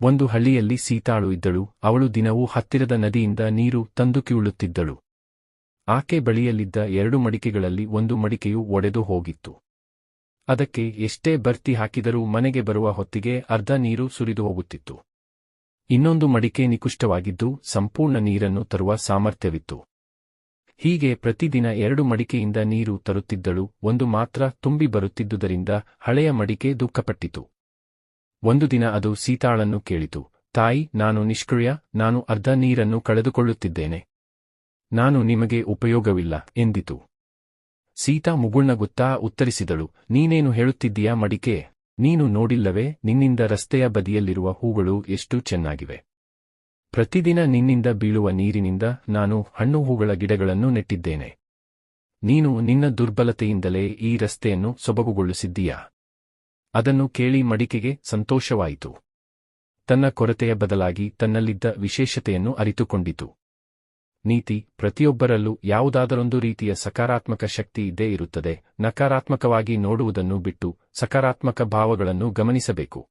ಒಂದು ಹಳ್ಳಿಯಲ್ಲಿ ಸೀತಾಳು ಇದ್ದಳು, ಅವಳು ದಿನವೂ ಹತ್ತಿರದ ನದಿಯಿಂದ ನೀರು ತಂದು ಕೀಳುತ್ತಿದ್ದಳು. ಆಕೆ ಬಳಿಯಲ್ಲಿದ್ದ ಎರಡು ಮಡಿಕೆಗಳಲ್ಲಿ ಒಂದು ಮಡಿಕೆಯು ಒಡೆದು ಹೋಗಿತ್ತು. ಅದಕ್ಕೆ ಎಷ್ಟೇ ಬರ್ತಿ ಹಾಕಿದರೂ ಮನೆಗೆ ಬರುವ ಹೊತ್ತಿಗೆ ಅರ್ಧ ನೀರು ಸುರಿದು ಹೋಗುತ್ತಿತ್ತು. ಇನ್ನೊಂದು ಮಡಿಕೆ ನಿಕುಷ್ಟವಾಗಿದ್ದು ಸಂಪೂರ್ಣ ನೀರನ್ನು ತರುವ ಸಾಮರ್ಥ್ಯವಿತ್ತು. ಹೀಗೆ ಪ್ರತಿದಿನ ಎರಡು ಮಡಿಕೆಯಿಂದ ನೀರು ತರುತ್ತಿದ್ದಳು, ಒಂದು ಮಾತ್ರ ತುಂಬಿ ಬರುತ್ತಿದ್ದುದರಿಂದ ಹಳೆಯ ಮಡಿಕೆ ದುಃಖಪಟ್ಟಿತು. ಒಂದು ದಿನ ಅದು ಸೀತಾಳನ್ನು ಕೇಳಿತು, ತಾಯಿ, ನಾನು ನಿಷ್ಕ್ರಿಯ, ನಾನು ಅರ್ಧ ನೀರನ್ನು ಕಳೆದುಕೊಳ್ಳುತ್ತಿದ್ದೇನೆ. ನಾನು ನಿಮಗೆ ಉಪಯೋಗವಿಲ್ಲ, ಎಂದಿತು. ಸೀತಾ ಮುಗುಳ್ನಗುತ್ತಾ ಉತ್ತರಿಸಿದಳು, ನೀನೇನು ಹೇಳುತ್ತಿದ್ದೀಯಾ ಮಡಿಕೆ? ನೀನು ನೋಡಿಲ್ಲವೇ, ನಿನ್ನಿಂದ ರಸ್ತೆಯ ಬದಿಯಲ್ಲಿರುವ ಹೂಗಳು ಎಷ್ಟು ಚೆನ್ನಾಗಿವೆ. ಪ್ರತಿದಿನ ನಿನ್ನಿಂದ ಬೀಳುವ ನೀರಿನಿಂದ ನಾನು ಹಣ್ಣು ಹೂಗಳ ಗಿಡಗಳನ್ನು ನೆಟ್ಟಿದ್ದೇನೆ. ನೀನು ನಿನ್ನ ದುರ್ಬಲತೆಯಿಂದಲೇ ಈ ರಸ್ತೆಯನ್ನು ಸೊಬಗುಗೊಳಿಸಿದ್ದೀಯಾ? ಅದನ್ನು ಕೇಳಿ ಮಡಿಕೆಗೆ ಸಂತೋಷವಾಯಿತು. ತನ್ನ ಕೊರತೆಯ ಬದಲಾಗಿ ತನ್ನಲ್ಲಿದ್ದ ವಿಶೇಷತೆಯನ್ನು ಅರಿತುಕೊಂಡಿತು. ನೀತಿ, ಪ್ರತಿಯೊಬ್ಬರಲ್ಲೂ ಯಾವುದಾದರೊಂದು ರೀತಿಯ ಸಕಾರಾತ್ಮಕ ಶಕ್ತಿ ಇದ್ದೇ ಇರುತ್ತದೆ. ನಕಾರಾತ್ಮಕವಾಗಿ ನೋಡುವುದನ್ನು ಬಿಟ್ಟು ಸಕಾರಾತ್ಮಕ ಭಾವಗಳನ್ನು ಗಮನಿಸಬೇಕು.